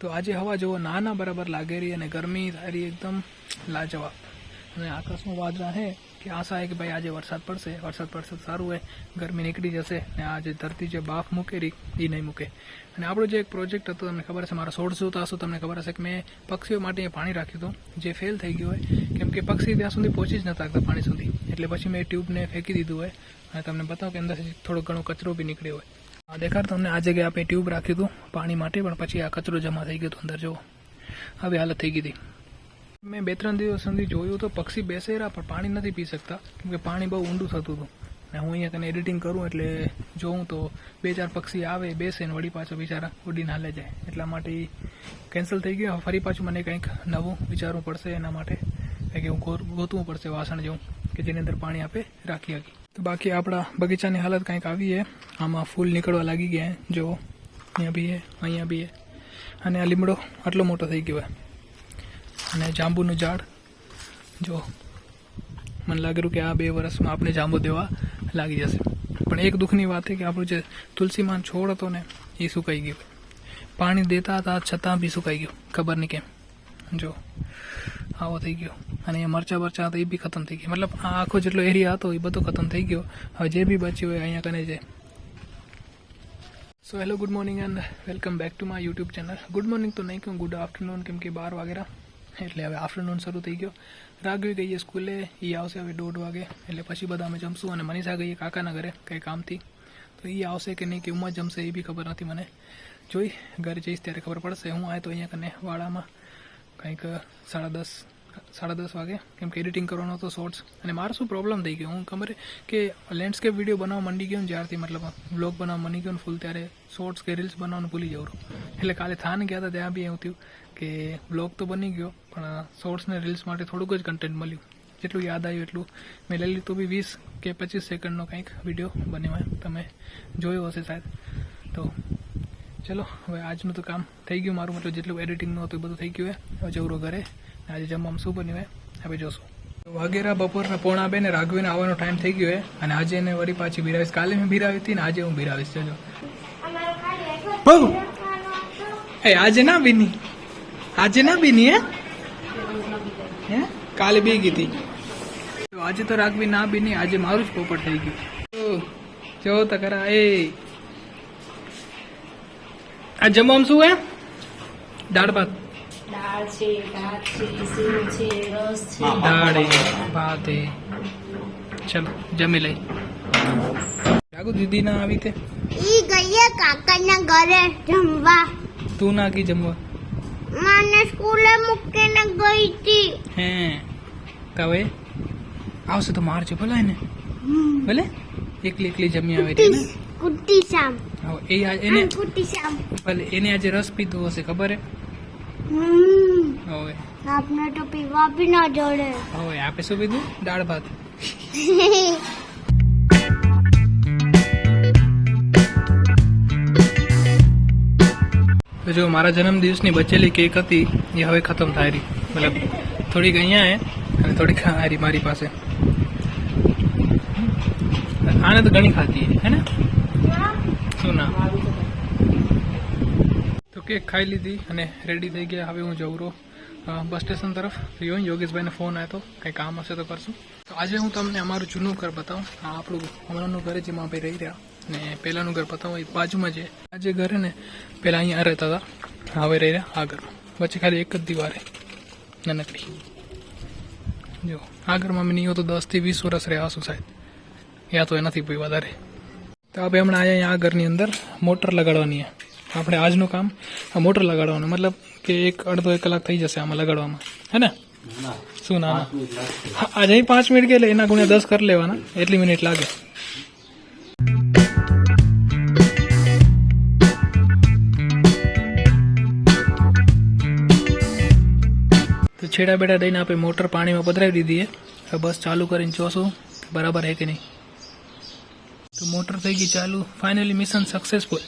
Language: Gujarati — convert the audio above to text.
તો આજે હવા જુઓ નાના બરાબર લાગે રહી અને ગરમી થાય એકદમ લાજવાબ. અને આકાશમાં વાદળા હે કે આશા એ કે ભાઈ આજે વરસાદ પડશે વરસાદ પડશે સારું હોય ગરમી નીકળી જશે અને આ જે ધરતી જે બાફ મૂકે રહી એ નહીં મૂકે. અને આપણો જે એક પ્રોજેક્ટ હતો, તમને ખબર હશે, મારો સોળસો તાસો તમને ખબર હશે કે મેં પક્ષીઓ માટે પાણી રાખ્યું હતું, જે ફેલ થઈ ગયું હોય. કેમ કે પક્ષી ત્યાં સુધી પહોંચી જ નતા પાણી સુધી. એટલે પછી મેં ટ્યુબને ફેંકી દીધું હોય. અને તમને બતાવું કે અંદરથી થોડો ઘણો કચરો બી નીકળ્યો હોય. આ દેખાડ તમને આ જગ્યાએ આપણે ટ્યુબ રાખ્યું હતું પાણી માટે, પણ પછી આ કચરો જમા થઈ ગયો હતો અંદર, જુઓ. આવી હાલત થઈ ગઈ હતી. મેં બે ત્રણ દિવસ સુધી જોયું તો પક્ષી બેસે રહ્યા પણ પાણી નથી પી શકતા કેમ કે પાણી બહુ ઊંડું થતું હતું. અને હું અહીંયા કને એડિટિંગ કરું એટલે જોઉં તો બે ચાર પક્ષી આવે, બેસે ને વળી પાછો બિચારા ઉડીને હાલે જાય. એટલા માટે કેન્સલ થઈ ગયું. ફરી પાછું મને કંઈક નવું વિચારવું પડશે એના માટે. કંઈક હું ગોતવું પડશે વાસણ જેવું, કે જેની અંદર પાણી આપે, રાખી શકીએ તો બાકી આપણા બગીચાની હાલત કંઈક આવી છે. આમાં ફૂલ નીકળવા લાગી ગયા જો, અહીંયા બી છે, અહીંયા બી છે. અને આ લીમડો આટલો મોટો થઈ ગયો અને જાંબુનું ઝાડ. જો, મને લાગેલું કે આ બે વર્ષમાં આપણે જાંબુ દેવા લાગી જશે. પણ એક દુઃખની વાત છે કે આપણું જે તુલસીમાન છોડ હતો ને, એ સુકાઈ ગયો. પાણી દેતા હતા, છતાં બી સુકાઈ ગયું. ખબર નહીં કેમ. જો, આવો થઈ ગયો. અને એ મરચા બરચા હતા, એ બી ખતમ થઈ ગયા. મતલબ આ આખો જેટલો એરિયા હતો, એ બધો ખતમ થઈ ગયો. હવે જે બી બચ્યું હોય, અહીંયા કને છે so hello good morning and welcome back to my YouTube channel good morning તો નહીં કહું ગુડ આફ્ટરનૂન કેમ કે બાર વાગેરા એટલે હવે આફ્ટરનૂન શરૂ થઈ ગયો. રાઘવી ગઈએ સ્કૂલે એ આવશે હવે દોઢ વાગે. એટલે પછી બધા અમે જમશું અને મનીષા ગઈએ કાકાના ઘરે, કંઈ કામથી. તો એ આવશે કે નહીં, કે ઉમાં જમશે, એ બી ખબર નથી મને. જોઈ, ઘરે જઈશ ત્યારે ખબર પડશે. હું આવ્યો તો અહીંયા કને વાડામાં. કંઈક સાડા દસ સાડા દસ વાગે, કેમ કે એડિટિંગ કરવાનો હતો શોર્ટ્સ અને મારે શું પ્રોબ્લેમ થઈ ગયો? હું ખબર કે લેન્ડસ્કેપ વીડિયો બનાવવા માંડી ગયો ને જ્યારથી મતલબ બ્લોગ બનાવવા માંડી ગયો ને ફૂલ ત્યારે શોર્ટ્સ કે રીલ્સ બનાવવાનું ભૂલી જવું એટલે કાલે થાન ગયા હતા, ત્યાં બી એવું થયું કે બ્લોગ તો બની ગયો, પણ શોર્ટ્સ ને રીલ્સ માટે થોડુંક જ કન્ટેન્ટ મળ્યું. જેટલું યાદ આવ્યું એટલું. મેં લઈ લીધું બી વીસ કે પચીસ સેકન્ડનો કંઈક વીડિયો બન્યો તમે જોયો હશે સાહેબ તો ચલો હવે આજનું તો કામ થઈ ગયું મારું મતલબ જેટલું એડિટિંગનું હતું એ બધું થઈ ગયું હે. હવે જવરો ઘરે. આજે જમવામાં શું બન્યું હે? હવે જોશું. વાગેરા બપોરના પોણા બે ને રાઘવીને આવવાનો ટાઈમ થઈ ગયો હે. અને આજે એને વળી પાછી બિરાવીશ. કાલે મેં બિરાવી હતી ને આજે હું બિરાવીશ. જજો બહુ. એ આજે ના બીની. આજે ના બીની હે? હે? કાલે બી ગઈ હતી. તો આજે તો રાઘવી ના બીની આજે મારું જ પોપટ થઈ ગયું. જો તો ખરા. એ આ જમવામાં શું હે? દાળ ભાત. દાળ છે ભાત છે સેવ છે રસ છે. દાળ ભાત હે ચલો જમી લઈ. જાગુ દીદી ના આવી તે. ઈ ગઈએ કાકાના ઘરે જમવા. તું ના કી જમવા? મને સ્કૂલે મૂકીને ગઈ હતી હે તો આવશે તો મારજો ભલે ને. ભલે? એકલી એકલી જમી આવે ને. એ એને ભલે એને આજે રસ પીધો હશે ખબર હે? હવે. આપને તો પીવા બી ના જોડે. હવે આપે શું પીધું? દાળ ભાત. તો જો મારા જન્મદિવસની બચેલી કેક હતી એ હવે ખતમ થાય રહી. મતલબ થોડીક અહીંયા હે અને થોડીક આ મારી પાસે. આને તો ઘણી ખાધી હે ને? શું ના તો કેક ખાઈ લીધી અને રેડી થઈ ગયા. હવે હું જઉં રહું બસ સ્ટેશન તરફ. રહ્યો યોગેશભાઈને ફોન આવ્યો હતો કંઈ કામ હશે તો કરશું. તો આજે હું તમને અમારું જૂનું ઘર બતાવું. આ આપણું હમણાંનું ઘર જેમાં આપણે રહી રહ્યા. ને પહેલાંનું ઘર બતાવું, એ બાજુમાં જે, આ જે ઘર ને, પહેલાં અહીંયા રહેતા હતા. હવે રહી રહ્યા આ ઘરમાં વચ્ચે ખાલી એક જ દિવારે નાનકડી. જો, આ ઘરમાં મેં નહીં તો દસથી વીસ વર્ષ રહ્યા હશું સાહેબ. યા તો એ નથી કોઈ વધારે. તો આપણે હમણાં અહીંયા આ ઘરની અંદર મોટર લગાડવાની છે. આપણે આજનું કામ આ મોટર લગાડવાનું. મતલબ કે એક અડધો એક કલાક થઈ જશે આમાં લગાડવામાં. હે ને? શું ના આજે પાંચ મિનિટ કે એટલે એના ગુણ્યા દસ કરી લેવાના. એટલી મિનિટ લાગે. તો છેડા બેડા દઈને આપણે મોટર પાણીમાં પધરાવી દીધી હવે બસ ચાલુ કરીને જોશું બરાબર હે કે નહીં? તો મોટર થઈ ગઈ ચાલુ. Finally mission successful